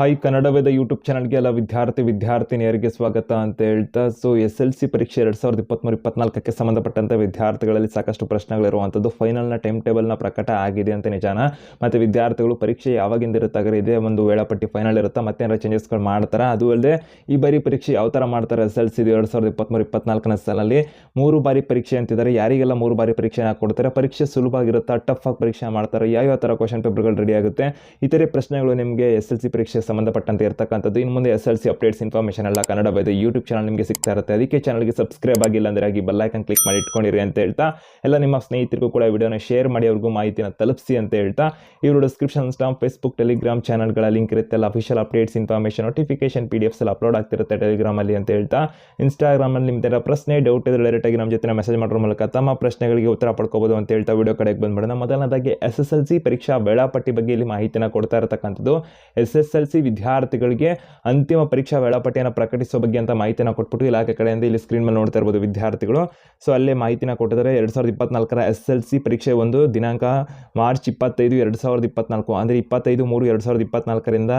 Hi Kannada Veda YouTube ಚಾನಲ್ಗೆ ಎಲ್ಲ ವಿದ್ಯಾರ್ಥಿ, ವಿದ್ಯಾರ್ಥಿನಿಯರಿಗೆ ಸ್ವಾಗತ ಅಂತ ಹೇಳ್ತಾ ಸೊ ಎಸ್ ಎಲ್ ಸಿ ಪರೀಕ್ಷೆ ಎರಡು ಸಾವಿರದ ಇಪ್ಪತ್ತ್ಮೂರು ಇಪ್ಪತ್ನಾಲ್ಕಕ್ಕೆ ಸಂಬಂಧಪಟ್ಟಂತೆ ವಿದ್ಯಾರ್ಥಿಗಳಲ್ಲಿ ಸಾಕಷ್ಟು ಪ್ರಶ್ನೆಗಳಿರುವಂಥದ್ದು ಫೈನಲ್ನ ಟೈಮ್ ಟೇಬಲ್ನ ಪ್ರಕಟ ಆಗಿದೆ ಅಂತ ನಿಜಾನ. ಮತ್ತು ವಿದ್ಯಾರ್ಥಿಗಳು ಪರೀಕ್ಷೆ ಯಾವಾಗಿಂದ ಇರುತ್ತೆ ಇದೇ ಒಂದು ವೇಳಾಪಟ್ಟಿ ಫೈನಲ್ ಇರುತ್ತೆ ಮತ್ತೇನಾರ ಚೇಂಜಸ್ಗಳು ಮಾಡ್ತಾರೆ? ಅದು ಅಲ್ಲದೆ, ಈ ಬಾರಿ ಪರೀಕ್ಷೆ ಯಾವ ಥರ ಮಾಡ್ತಾರೆ ಎಸ್ ಎಲ್ ಸಿ ಎರಡು ಸಾವಿರದ ಇಪ್ಪತ್ತ್ಮೂರು ಇಪ್ಪತ್ನಾಲ್ಕನೇ ಸಾಲಲ್ಲಿ? ಮೂರು ಬಾರಿ ಪರೀಕ್ಷೆ ಅಂತಿದ್ದಾರೆ, ಯಾರಿಗೆಲ್ಲ ಮೂರು ಬಾರಿ ಪರೀಕ್ಷೆನ ಕೊಡ್ತಾರೆ? ಪರೀಕ್ಷೆ ಸುಲಭವಾಗಿರುತ್ತಾ? ಟಫ್ ಆಗಿ ಪರೀಕ್ಷೆ ಮಾಡ್ತಾರೆ? ಯಾವ್ಯಾವ ಥರ ಕ್ವಶನ್ ಪೇಪರ್ಗಳು ರೆಡಿ ಆಗುತ್ತೆ? ಇತರೆ ಪ್ರಶ್ನೆಗಳು ನಿಮಗೆ ಎಸ್ ಎಲ್ ಸಿ ಪರೀಕ್ಷೆ ಸಂಬಂಧಪಟ್ಟಂತೆ ಇರ್ತಕ್ಕಂಥದ್ದು. ಇನ್ನು ಮುಂದೆ S L C updates, information ಎಲ್ಲ ಕನ್ನಡ ಬೈದು ಯೂಟ್ಯೂಬ್ ಚಾನಲ್ ನಿಮಗೆ ಸಿಗ್ತಾ ಇರುತ್ತೆ. ಅದಕ್ಕೆ ಚಾನಲ್ಗೆ ಸಬ್ಸ್ಕ್ರೈಬ್ ಆಗಿಲ್ಲ ಅಂದರೆ ಆಗಿ ಬೆಲ್ಲೈಕನ್ ಕ್ಲಿಕ್ ಮಾಡಿ ಇಟ್ಕೊಂಡಿರಿ ಅಂತ ಹೇಳ್ತಾ. ಎಲ್ಲ ನಿಮ್ಮ ಸ್ನೇಹಿತರಿಗೂ ಕೂಡ ವಿಡಿಯೋನ ಶೇರ್ ಮಾಡಿ, ಅವ್ರಿಗೂ ಮಾಹಿತಿನ ತಲುಪಿಸಿ ಅಂತ ಹೇಳ್ತಾ. ಇವರು ಡಿಸ್ಕ್ರಿಪ್ಷನ್ ಸ್ಟಾಮ್ ಫೇಸ್ಬುಕ್ ಟೆಲಿಗ್ರಾಮ್ ಚಾನಲ್ಗಳ ಲಿಂಕ್ ಇರುತ್ತೆ. Official updates information notification P D Fs upload ಆಗ್ತಿರುತ್ತೆ ಟೆಲಿಗ್ರಾಮಲ್ಲಿ ಅಂತ ಹೇಳ್ತಾ. ಇನ್ಸ್ಟಾಗ್ರಾಮಲ್ಲಿ ನಿಮ್ದೆಲ್ಲ ಪ್ರಶ್ನೆ ಡೌಟ್ ಇದ್ರೆ ಡೈರೆಕ್ಟಾಗಿ ನಮ್ಮ ಜೊತೆ ಮೆಸೇಜ್ ಮಾಡೋದ್ರ ಮೂಲಕ ತಮ್ಮ ಪ್ರಶ್ನೆಗಳಿಗೆ ಉತ್ತರ ಪಡ್ಕೋಬೋದು ಅಂತ ಹೇಳ್ತಾ ವಿಡಿಯೋ ಕಡೆಗೆ ಬಂದ್ಬಿಡೋಣ. ಮೊದಲನೇದಾಗಿ ಎಸ್ ಎಸ್ ಎಲ್ ಸಿ ಪರೀಕ್ಷಾ ವೇಳಾಪಟ್ಟಿ ಬಗ್ಗೆ ಇಲ್ಲಿ ಮಾಹಿತಿನ ಕೊಡ್ತಾ ಇರತಕ್ಕಂಥದ್ದು. ಎಸ್ ಎಸ್ ಎಲ್ ಸಿ ವಿದ್ಯಾರ್ಥಿಗಳಿಗೆ ಅಂತಿಮ ಪರೀಕ್ಷಾ ವೇಳಾಪಟ್ಟಿಯನ್ನು ಪ್ರಕಟಿಸುವ ಬಗ್ಗೆ ಅಂತ ಮಾಹಿತಿನ ಕೊಟ್ಬಿಟ್ಟು ಇಲಾಖೆ ಕಡೆಯಿಂದ ಇಲ್ಲಿ ಸ್ಕ್ರೀನ್ ಮೇಲೆ ನೋಡ್ತಾ ಇರ್ಬೋದು ವಿದ್ಯಾರ್ಥಿಗಳು. ಸೊ ಅಲ್ಲೇ ಮಾಹಿತಿನ ಕೊಟ್ಟಿದ್ದಾರೆ ಎರಡು ಸಾವಿರದ ಇಪ್ಪತ್ನಾಲ್ಕರ ಎಸ್ ಎಲ್ ಸಿ ಪರೀಕ್ಷೆ ಒಂದು ದಿನಾಂಕ ಮಾರ್ಚ್ ಇಪ್ಪತ್ತೈದು ಎರಡು ಸಾವಿರದ ಇಪ್ಪತ್ನಾಲ್ಕು, ಅಂದರೆ ಇಪ್ಪತ್ತೈದು ಮೂರು ಎರಡು ಸಾವಿರದ ಇಪ್ಪತ್ನಾಲ್ಕರಿಂದ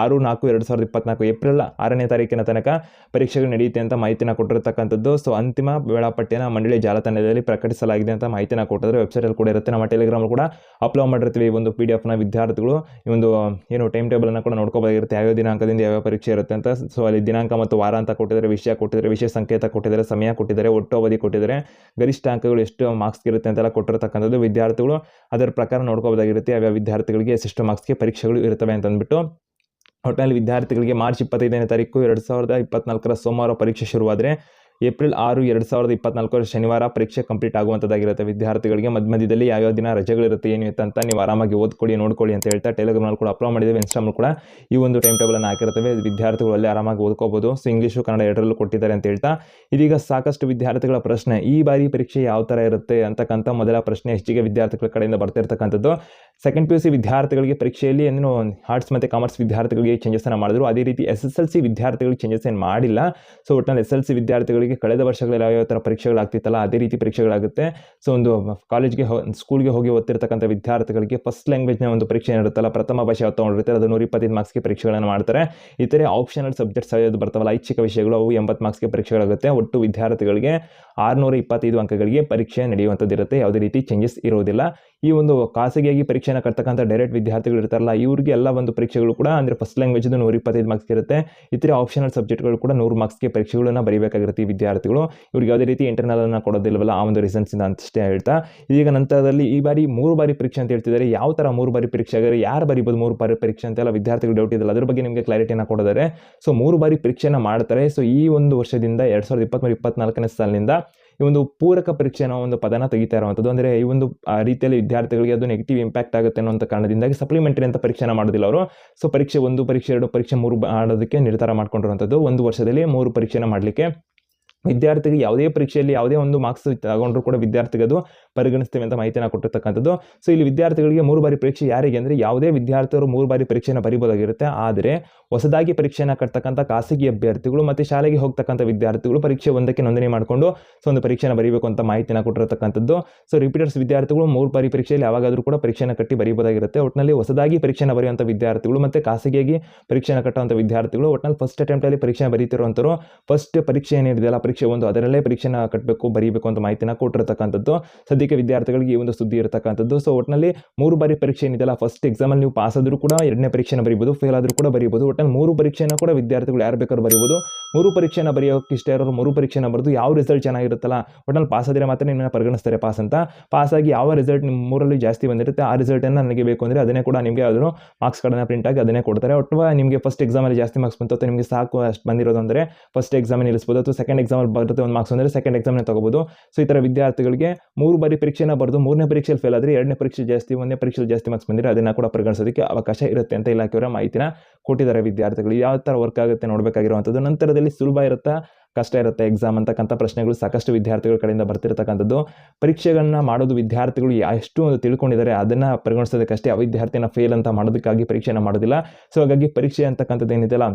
ಆರು ನಾಲ್ಕು ಎರಡು ಸಾವಿರದ ಇಪ್ಪತ್ನಾಲ್ಕು ಏಪ್ರಿಲ್ ಆರನೇ ತಾರೀಕಿನ ತನಕ ಪರೀಕ್ಷೆಗಳು ನಡೆಯುತ್ತೆ ಅಂತ ಮಾಹಿತಿನ ಕೊಟ್ಟಿರ್ತಕ್ಕಂಥದ್ದು. ಸೊ ಅಂತಿಮ ವೇಳಾಪಟ್ಟಿಯನ್ನು ಮಂಡಳಿ ಜಾಲತಾಣದಲ್ಲಿ ಪ್ರಕಟಿಸಲಾಗಿದೆ ಅಂತ ಮಾಹಿತಿನ ಕೊಟ್ಟಿದ್ದಾರೆ. ವೆಬ್ಸೈಟಲ್ಲಿ ಕೂಡ ಇರುತ್ತೆ. ನಮ್ಮ ಟೆಲಿಗ್ರಾಮ್ ಕೂಡ ಅಪ್ಲೋಡ್ ಮಾಡಿರ್ತೀವಿ ಈ ಒಂದು ಪಿ ಡಿ ಎಫ್ನ ವಿದ್ಯಾರ್ಥಿಗಳು. ಈ ಒಂದು, ಏನು ಟೈಮ್ ಟೇಬಲನ್ನು ಕೂಡ ನೋಡ್ಕೋಬೋದಾಗಿರುತ್ತೆ ಯಾವ್ಯಾವ ದಿನಾಂಕದಿಂದ ಯಾವ್ಯಾವ ಪರೀಕ್ಷೆ ಇರುತ್ತೆ ಅಂತ. ಸೊ ಅಲ್ಲಿ ದಿನಾಂಕ ಮತ್ತು ವಾರ ಅಂತ ಕೊಟ್ಟಿದ್ದಾರೆ, ವಿಷಯ ಕೊಟ್ಟಿದ್ದಾರೆ ವಿಷಯ ಸಂಕೇತ ಕೊಟ್ಟಿದ್ದಾರೆ, ಸಮಯ ಕೊಟ್ಟಿದ್ದಾರೆ, ಒಟ್ಟು ಅವಧಿ ಕೊಟ್ಟಿದ್ದಾರೆ. ಗರಿಷ್ಠ ಅಂಕಗಳು ಎಷ್ಟು ಮಾರ್ಕ್ಸ್ ಇರುತ್ತೆ ಅಂತೆಲ್ಲ ಕೊಟ್ಟಿರತಕ್ಕಂಥದ್ದು ವಿದ್ಯಾರ್ಥಿಗಳು ಅದರ ಪ್ರಕಾರ ನೋಡ್ಕೋಬೋದಾಗಿರುತ್ತೆ ಯಾವ್ಯಾವ ವಿದ್ಯಾರ್ಥಿಗಳಿಗೆ ಎಷ್ಟು ಮಾರ್ಕ್ಸ್ಗೆ ಪರೀಕ್ಷೆಗಳು ಇರ್ತವೆ ಅಂತ ಅಂದ್ಬಿಟ್ಟು. ಒಟ್ಟಿನಲ್ಲಿ ವಿದ್ಯಾರ್ಥಿಗಳಿಗೆ ಮಾರ್ಚ್ ಇಪ್ಪತ್ತೈದನೇ ತಾರೀಕು ಎರಡು ಸಾವಿರದ ಇಪ್ಪತ್ನಾಲ್ಕರ ಸೋಮವಾರ ಪರೀಕ್ಷೆ ಶುರುವಾದರೆ ಏಪ್ರಿಲ್ ಆರು, ಎರಡು ಸಾವಿರದ ಇಪ್ಪತ್ನಾಲ್ಕರ ಶನಿವಾರ ಪರೀಕ್ಷೆ ಕಂಪ್ಲೀಟ್ ಆಗುವಂಥದ್ದಾಗಿರುತ್ತೆ. ವಿದ್ಯಾರ್ಥಿಗಳಿಗೆ ಮಧ್ಯ ಮಧ್ಯದಲ್ಲಿ ಯಾವ್ಯಾವ ದಿನ ರಜೆಗಳಿರುತ್ತೆ, ಏನು ಅಂತ ನೀವು ಆರಾಮಾಗಿ ಓದ್ಕೊಳ್ಳಿ, ನೋಡ್ಕೊಳ್ಳಿ ಅಂತ ಹೇಳ್ತಾ ಟೆಲಿಗ್ರಾಮಲ್ಲಿ ಕೂಡ ಅಪ್ಲೋಡ್ ಮಾಡಿದ್ದೇವೆ ಇನ್ಸ್ಟಾಮಲ್ಲಿ ಕೂಡ ಈ ಒಂದು ಟೈಮ್ ಟೇಬಲನ್ನು ಹಾಕಿರ್ತವೆ ವಿದ್ಯಾರ್ಥಿಗಳು ಅಲ್ಲಿ ಆರಾಮಾಗಿ ಓದ್ಕೋಬೋದು. ಸೊ ಇಂಗ್ಲೀಷು ಕನ್ನಡ ಎರಡರಲ್ಲೂ ಕೊಟ್ಟಿದ್ದಾರೆ ಅಂತ ಹೇಳ್ತಾ. ಇದೀಗ ಸಾಕಷ್ಟು ವಿದ್ಯಾರ್ಥಿಗಳ ಪ್ರಶ್ನೆ, ಈ ಬಾರಿ ಪರೀಕ್ಷೆ ಯಾವ ಥರ ಇರುತ್ತೆ ಅಂತಕ್ಕಂಥ ಮೊದಲ ಪ್ರಶ್ನೆ ಹೆಚ್ಚಿಗೆ ವಿದ್ಯಾರ್ಥಿಗಳ ಕಡೆಯಿಂದ ಬರ್ತಿರ್ತಕ್ಕಂಥದ್ದು. ಸೆಕೆಂಡ್ ಪಿ ಯು ಸಿ ವಿದ್ಯಾರ್ಥಿಗಳಿಗೆ ಪರೀಕ್ಷೆಯಲ್ಲಿ ಏನು ಆರ್ಟ್ಸ್ ಮತ್ತು ಕಾಮರ್ಸ್ ವಿದ್ಯಾರ್ಥಿಗಳಿಗೆ ಚೇಂಜಸ್ಸನ್ನು ಮಾಡಿದ್ರು. ಅದೇ ರೀತಿ ಎಸ್ ಎಸ್ ಎಲ್ ಸಿ ವಿದ್ಯಾರ್ಥಿಗಳಿಗೆ ಚೇಂಜಸ್ ಏನು ಮಾಡಿಲ್ಲ. ಸೊ ಒಟ್ಟಿನಲ್ಲಿ ಎಸ್ ಎಲ್ ಸಿ ವಿದ್ಯಾರ್ಥಿಗಳಿಗೆ ಕಳೆದ ವರ್ಷಗಳಲ್ಲಿ ಯಾವ ಥರ ಪರೀಕ್ಷೆಗಳಾಗ್ತಿತ್ತಲ್ಲ, ಅದೇ ರೀತಿ ಪರೀಕ್ಷೆಗಳಾಗುತ್ತೆ. ಸೊ ಒಂದು ಕಾಲೇಜ್ಗೆ ಸ್ಕೂಲ್ಗೆ ಹೋಗಿ ಓದ್ತಿರ್ತಕ್ಕಂಥ ವಿದ್ಯಾರ್ಥಿಗಳಿಗೆ ಫಸ್ಟ್ ಲ್ಯಾಂಗ್ವೇಜ್ನ ಒಂದು ಪರೀಕ್ಷೆ ಇರುತ್ತಲ್ಲ ಪ್ರಥಮ ಭಾಷೆ ಯಾವ್ದು ತೊಗೊಂಡಿರುತ್ತೆ ಅದು ನೂರ ಇಪ್ಪತ್ತೈದು ಮಾರ್ಕ್ಸ್ಗೆ ಪರೀಕ್ಷೆಗಳನ್ನು ಮಾಡ್ತಾರೆ. ಇತರೆ ಆಪ್ಷನಲ್ ಸಬ್ಜೆಕ್ಟ್ಸ್ ಯಾವುದು ಬರ್ತಾವಲ್ಲ, ಐಚ್ಛಿಕ ವಿಷಯಗಳು ಅವು ಎಂಬತ್ತು ಮಾರ್ಕ್ಸ್ಗೆ ಪರೀಕ್ಷೆಗಳಾಗುತ್ತೆ. ಒಟ್ಟು ವಿದ್ಯಾರ್ಥಿಗಳಿಗೆ ಆರುನೂರ ಇಪ್ಪತ್ತೈದು ಅಂಕಗಳಿಗೆ ಪರೀಕ್ಷೆ ನಡೆಯುವಂಥದ್ದು ಇರುತ್ತೆ ಯಾವುದೇ ರೀತಿ ಚೇಂಜಸ್ ಇರೋದಿಲ್ಲ. ಈ ಒಂದು ಖಾಸಗಿಯಾಗಿ ಪರೀಕ್ಷೆನ ಕಟ್ತಕ್ಕಂಥ ಡೈರೆಕ್ಟ್ ವಿದ್ಯಾರ್ಥಿಗಳು ಇರ್ತಾರಲ್ಲ, ಇವರಿಗೆ ಎಲ್ಲ ಒಂದು ಪರೀಕ್ಷೆಗಳು ಕೂಡ ಅಂದರೆ ಫಸ್ಟ್ ಲ್ಯಾಂಗ್ವೇಜ್ದು ನೂರ ಇಪ್ಪತ್ತೈದು ಮಾರ್ಕ್ಸ್ ಇರುತ್ತೆ. ಇತರೆ ಆಪ್ಷನಲ್ ಸಬ್ಜೆಕ್ಟ್ಗಳು ಕೂಡ ನೂರು ಮಾರ್ಕ್ಸ್ಗೆ ಪರೀಕ್ಷೆಗಳನ್ನು ಬರೀಬೇಕಾಗಿರುತ್ತೆ ವಿದ್ಯಾರ್ಥಿಗಳು. ಇವ್ರಿಗೆ ಯಾವುದೇ ರೀತಿ ಇಂಟರ್ನಲನ್ನು ಕೊಡೋದಿಲ್ಲವಲ್ಲ ಆ ಒಂದು ರೀಸನ್ಸಿಂದ ಅಂತಷ್ಟೇ ಹೇಳ್ತಾ. ಈಗ ನಂತರದಲ್ಲಿ ಈ ಬಾರಿ ಮೂರು ಬಾರಿ ಪರೀಕ್ಷೆ ಅಂತ ಹೇಳ್ತಿದ್ದಾರೆ. ಯಾವ ಥರ ಮೂರು ಬಾರಿ ಪರೀಕ್ಷೆ ಆಗಿದ್ರೆ ಯಾರು ಬರೀಬೋದು ಮೂರು ಬಾರಿ ಪರೀಕ್ಷೆ ಅಂತೆಲ್ಲ ವಿದ್ಯಾರ್ಥಿಗಳು ಡೌಟ್ ಇದೆಲ್ಲ ಅದ್ರ ಬಗ್ಗೆ ನಿಮಗೆ ಕ್ಲಾರಿಟಿನ ಕೊಡೋದಾರೆ ಸೊ ಮೂರು ಬಾರಿ ಪರೀಕ್ಷೆನ ಮಾಡ್ತಾರೆ. ಸೊ ಈ ಒಂದು ವರ್ಷದಿಂದ ಎರಡು ಸಾವಿರದ ಇಪ್ಪತ್ತ್ಮೂರು ಇಪ್ಪತ್ನಾಲ್ಕನೇ ಸಾಲಿನಿಂದ ಈ ಒಂದು ಪೂರಕ ಪರೀಕ್ಷೆ ಅನ್ನೋ ಒಂದು ಪದನ ತೆಗಿತಾ ಇರುವಂಥದ್ದು. ಅಂದರೆ ಈ ಒಂದು, ಆ ರೀತಿಯಲ್ಲಿ ವಿದ್ಯಾರ್ಥಿಗಳಿಗೆ ಅದು ನೆಗೆಟಿವ್ ಇಂಪ್ಯಾಕ್ಟ್ ಆಗುತ್ತೆ ಅನ್ನೋಂಥ ಕಾರಣದಿಂದಾಗಿ ಸಪ್ಲಿಮೆಂಟರಿ ಅಂತ ಪರೀಕ್ಷೆನ ಮಾಡೋದಿಲ್ಲ ಅವರು. ಸೊ ಪರೀಕ್ಷೆ ಒಂದು, ಪರೀಕ್ಷೆ ಎರಡು, ಪರೀಕ್ಷೆ ಮೂರು ಮಾಡೋದಕ್ಕೆ ನಿರ್ಧಾರ ಮಾಡ್ಕೊಂಡಿರುವಂಥದ್ದು. ಒಂದು ವರ್ಷದಲ್ಲಿ ಮೂರು ಪರೀಕ್ಷೆನ ಮಾಡಲಿಕ್ಕೆ. ವಿದ್ಯಾರ್ಥಿಗೆ ಯಾವುದೇ ಪರೀಕ್ಷೆಯಲ್ಲಿ ಯಾವುದೇ ಒಂದು ಮಾರ್ಕ್ಸ್ ತಗೊಂಡ್ರು ಕೂಡ ವಿದ್ಯಾರ್ಥಿಗೆ ಅದು ಪರಿಗಣಿಸ್ತೇವೆ ಅಂತ ಮಾಹಿತಿಯನ್ನು ಕೊಟ್ಟಿರ್ತಕ್ಕಂಥದ್ದು. ಸೊ ಇಲ್ಲಿ ವಿದ್ಯಾರ್ಥಿಗಳಿಗೆ ಮೂರು ಬಾರಿ ಪರೀಕ್ಷೆ ಯಾರಿಗೆ ಅಂದರೆ ಯಾವುದೇ ವಿದ್ಯಾರ್ಥಿಗಳು ಮೂರು ಬಾರಿ ಪರೀಕ್ಷೆಯನ್ನು ಬರೀಬೋದಾಗಿರುತ್ತೆ. ಆದರೆ ಹೊಸದಾಗಿ ಪರೀಕ್ಷೆಯನ್ನು ಕಟ್ತಕ್ಕಂಥ ಖಾಸಗಿ ಅಭ್ಯರ್ಥಿಗಳು ಮತ್ತು ಶಾಲೆಗೆ ಹೋಗ್ತಕ್ಕಂಥ ವಿದ್ಯಾರ್ಥಿಗಳು ಪರೀಕ್ಷೆ ಒಂದಕ್ಕೆ ನೋಂದಣಿ ಮಾಡಿಕೊಂಡು ಸೊ, ಒಂದು ಪರೀಕ್ಷೆನ ಬರೀಬೇಕು ಅಂತ ಮಾಹಿತಿನ ಕೊಟ್ಟಿರತಕ್ಕಂಥದ್ದು. ಸೊ ರಿಪೀಟರ್ಸ್ ವಿದ್ಯಾರ್ಥಿಗಳು ಮೂರು ಬಾರಿ ಪರೀಕ್ಷೆಯಲ್ಲಿ ಯಾವಾಗಾದರೂ ಕೂಡ ಪರೀಕ್ಷೆನ ಕಟ್ಟಿ ಬರೀಬೋದಾಗಿರುತ್ತೆ. ಒಟ್ಟಿನಲ್ಲಿ ಹೊಸದಾಗಿ ಪರೀಕ್ಷೆನ ಬರೆಯುವಂಥ ವಿದ್ಯಾರ್ಥಿಗಳು ಮತ್ತು ಖಾಸಗಿಯಾಗಿ ಪರೀಕ್ಷೆನ ಕಟ್ಟುವಂಥ ವಿದ್ಯಾರ್ಥಿಗಳು ಒಟ್ಟಿನಲ್ಲಿ ಫಸ್ಟ್ ಅಟೆಂಪ್ಟಲ್ಲಿ ಪರೀಕ್ಷೆ ಬರೀತಿರುವಂಥವ್ರು ಫಸ್ಟ್ ಪರೀಕ್ಷೆ ಏನಿದೆಯಲ್ಲ ಪರೀಕ್ಷೆ ಒಂದು ಅದರಲ್ಲೇ ಪರೀಕ್ಷೆನ ಕಟ್ಟಬೇಕು ಬರೀಬೇಕು ಅಂತ ಮಾಹಿತಿನ ಕೊಟ್ಟಿರ್ತಕ್ಕಂಥದ್ದು. ಸದ್ಯಕ್ಕೆ ವಿದ್ಯಾರ್ಥಿಗಳಿಗೆ ಈ ಒಂದು ಸುದ್ದಿ ಇರತಕ್ಕಂಥದ್ದು. ಸೊ ಒಟ್ಟಿನಲ್ಲಿ ಮೂರು ಬಾರಿ ಪರೀಕ್ಷೆ ಏನಿದೆಯಲ್ಲ ಫಸ್ಟ್ ಎಕ್ಸಾಮಲ್ಲಿ ನೀವು ಪಾಸ್ ಆದರೂ ಕೂಡ ಎರಡನೇ ಪರೀಕ್ಷೆನ ಬರೀಬೋದು ಫೇಲ್ ಆದರೂ ಕೂಡ ಬರೀಬೋದು. ಒಟ್ಟಿನಲ್ಲಿ ಮೂರು ಪರೀಕ್ಷೆನ ಕೂಡ ವಿದ್ಯಾರ್ಥಿಗಳು ಯಾರು ಬೇಕಾದ್ರೂ ಬರೀಬೋದು. ಮೂರು ಪರೀಕ್ಷೆನ ಬರೆಯೋಕೆ ಇಷ್ಟ ಇರೋರು ಮೂರು ಪರೀಕ್ಷೆನ ಬರೆದು ಯಾವ ರಿಸಲ್ಟ್ ಚೆನ್ನಾಗಿರುತ್ತಲ್ಲ ಒಟ್ಟಿನಲ್ಲಿ ಪಾಸ್ ಆದರೆ ಮಾತ್ರ ನಿಮ್ಮನ್ನ ಪರಿಗಣಿಸ್ತಾರೆ ಪಾಸ್ ಅಂತ. ಪಾಸ್ ಆಗಿ ಯಾವ ರಿಸಲ್ಟ್ ನಿಮ್ಮ ಮೂರಲ್ಲಿ ಜಾಸ್ತಿ ಬಂದಿರುತ್ತೆ, ಆ ರಿಸಲ್ಟನ್ನು ನನಗೆ ಬೇಕು ಅಂದರೆ ಅದನ್ನೇ ಕೂಡ ನಿಮಗೆ ಅದನ್ನು ಮಾರ್ಕ್ಸ್ ಕಾರ್ಡನ್ನು ಪ್ರಿಂಟ್ ಆಗಿ ಅದನ್ನೇ ಕೊಡ್ತಾರೆ. ಅಥವಾ ನಿಮಗೆ ಫಸ್ಟ್ ಎಕ್ಸಾಮಲ್ಲಿ ಜಾಸ್ತಿ ಮಾರ್ಕ್ಸ್ ಬಂತು ಅಥವಾ ನಿಮಗೆ ಸಾಕು ಅಷ್ಟು ಬಂದಿರೋದು ಅಂದರೆ ಫಸ್ಟ್ ಎಕ್ಸಾಮ್ ನಿಲ್ಲಿಸ್ಬೋದು. ಅಥವಾ ಸೆಕೆಂಡ್ ಎಕ್ಸಾಮಲ್ಲಿ ಬರುತ್ತೆ, ಒಂದು ಮಾರ್ಕ್ಸ್ ಅಂದರೆ ಸೆಕೆಂಡ್ ಎಕ್ಸಾಮ್ನೇ ತಗೋಬೋದು. ಸೊ ಈ ಥರ ವಿದ್ಯಾರ್ಥಿಗಳಿಗೆ ಮೂರು ಬಾರಿ ಪರೀಕ್ಷೆನ ಬರೆದು ಮೂರನೇ ಪರೀಕ್ಷೆಯಲ್ಲಿ ಫೇಲ್ ಆದರೆ ಎರಡನೇ ಪರೀಕ್ಷೆ ಜಾಸ್ತಿ, ಒಂದನೇ ಪರೀಕ್ಷೆಯಲ್ಲಿ ಜಾಸ್ತಿ ಮಾರ್ಕ್ಸ್ ಬಂದರೆ ಅದನ್ನು ಕೂಡ ಪರಿಗಣಿಸೋದಕ್ಕೆ ಅವಕಾಶ ಇರುತ್ತೆ ಅಂತ ಇಲಾಖೆಯವರ ಮಾಹಿತಿನ ಕೊಟ್ಟಿದ್ದಾರೆ ವಿದ್ಯಾರ್ಥಿಗಳು. ಯಾವ ಥರ ವರ್ಕ್ ಆಗುತ್ತೆ ನೋಡಬೇಕಾಗಿರುವಂಥದ್ದು, ನಂತರದಲ್ಲಿ ಸುಲಭ ಇರುತ್ತಾ, ಕಷ್ಟ ಇರುತ್ತೆ ಎಕ್ಸಾಮ್ ಅಂತಕ್ಕಂಥ ಪ್ರಶ್ನೆಗಳು ಸಾಕಷ್ಟು ವಿದ್ಯಾರ್ಥಿಗಳ ಕಡೆಯಿಂದ ಬರ್ತಿರ್ತಕ್ಕಂಥದ್ದು. ಪರೀಕ್ಷೆಗಳನ್ನ ಮಾಡೋದು ವಿದ್ಯಾರ್ಥಿಗಳು ಎಷ್ಟು ಒಂದು ತಿಳ್ಕೊಂಡಿದ್ದಾರೆ, ಅದನ್ನು ಪರಿಗಣಿಸೋದಕ್ಕಷ್ಟೇ ಆ ವಿದ್ಯಾರ್ಥಿನ ಫೇಲ್ ಅಂತ ಮಾಡೋದಕ್ಕಾಗಿ ಪರೀಕ್ಷೆನ ಮಾಡೋದಿಲ್ಲ. ಸೊ ಹಾಗಾಗಿ ಪರೀಕ್ಷೆ ಅಂತಕ್ಕಂಥದ್ದು ಏನಿದೆಯಲ್ಲ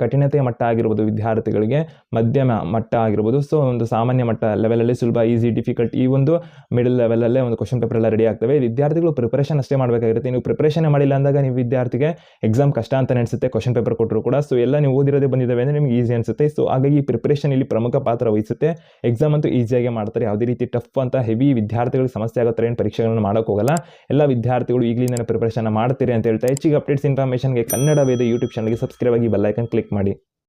ಕಠಿಣತೆಯ ಮಟ್ಟ ಆಗಿರ್ಬೋದು ವಿದ್ಯಾರ್ಥಿಗಳಿಗೆ ಮಧ್ಯಮ ಮಟ್ಟ ಆಗಿರ್ಬೋದು. ಸೊ ಒಂದು ಸಾಮಾನ್ಯ ಮಟ್ಟ ಲೆವೆಲಲ್ಲಿ ಸುಲಭ ಈಸಿ ಡಿಫಿಕಲ್ಟ್ ಈ ಒಂದು ಮಿಡಲ್ ಲೆವೆಲಲ್ಲೇ ಒಂದು ಕ್ವಶನ್ ಪೇಪರ್ ಎಲ್ಲ ರೆಡಿ ಆಗ್ತವೆ. ವಿದ್ಯಾರ್ಥಿಗಳು ಪ್ರಿಪರೇಷನ್ ಅಷ್ಟೇ ಮಾಡಬೇಕಾಗಿರುತ್ತೆ. ನೀವು ಪ್ರಿಪರೇಷನ್ ಮಾಡಿಲ್ಲ ಅಂದಾಗ ನೀವು ವಿದ್ಯಾರ್ಥಿಗೆ ಎಕ್ಸಾಮ್ ಕಷ್ಟ ಅಂತ ಅನಿಸುತ್ತೆ ಕ್ವಶನ್ ಪೇಪರ್ ಕೊಟ್ಟರು ಕೂಡ. ಸೊ ಎಲ್ಲ ನೀವು ಓದಿರೋದೇ ಬಂದಿದ್ದಾವೆ ಅಂದರೆ ನಿಮ್ಗೆ ಈಸಿ ಅನಿಸುತ್ತೆ. ಸೊ ಹಾಗಾಗಿ ಪ್ರಿಪರೇಷನ್ ಇಲ್ಲಿ ಪ್ರಮುಖ ಪಾತ್ರ ವಹಿಸುತ್ತೆ. ಎಕ್ಸಾಮ್ ಅಂತೂ ಈಸಿಯಾಗಿ ಮಾಡ್ತಾರೆ. ಯಾವುದೇ ರೀತಿ ಟಫ್ ಅಂತ ಹೆವಿ ವಿದ್ಯಾರ್ಥಿಗಳಿಗೆ ಸಮಸ್ಯೆ ಆಗುತ್ತೆ ಏನು ಪರೀಕ್ಷೆಗಳನ್ನು ಹೋಗಲ್ಲ. ಎಲ್ಲ ವಿದ್ಯಾರ್ಥಿಗಳು ಈಗಲಿಂದ ಪ್ರಿಪರೇಷನ್ ಮಾಡ್ತೀರಿ ಅಂತ ಹೇಳ್ತಾ ಹೆಚ್ಚಿಗೆ ಅಪ್ಡೇಟ್ಸ್ ಇನ್ಫಾರ್ಮೇಷನ್ಗೆ ಕನ್ನಡ ವೇದ ಯೂಟ್ಯೂಬ್ ಚಾನಲ್ಗೆ ಸಬ್ಸ್ಕ್ರೈಬ್ ಆಗಿ ಬೆಲ್ಲೈಕನ್ ಕ್ಲಿಕ್ ಮಾಡಿ.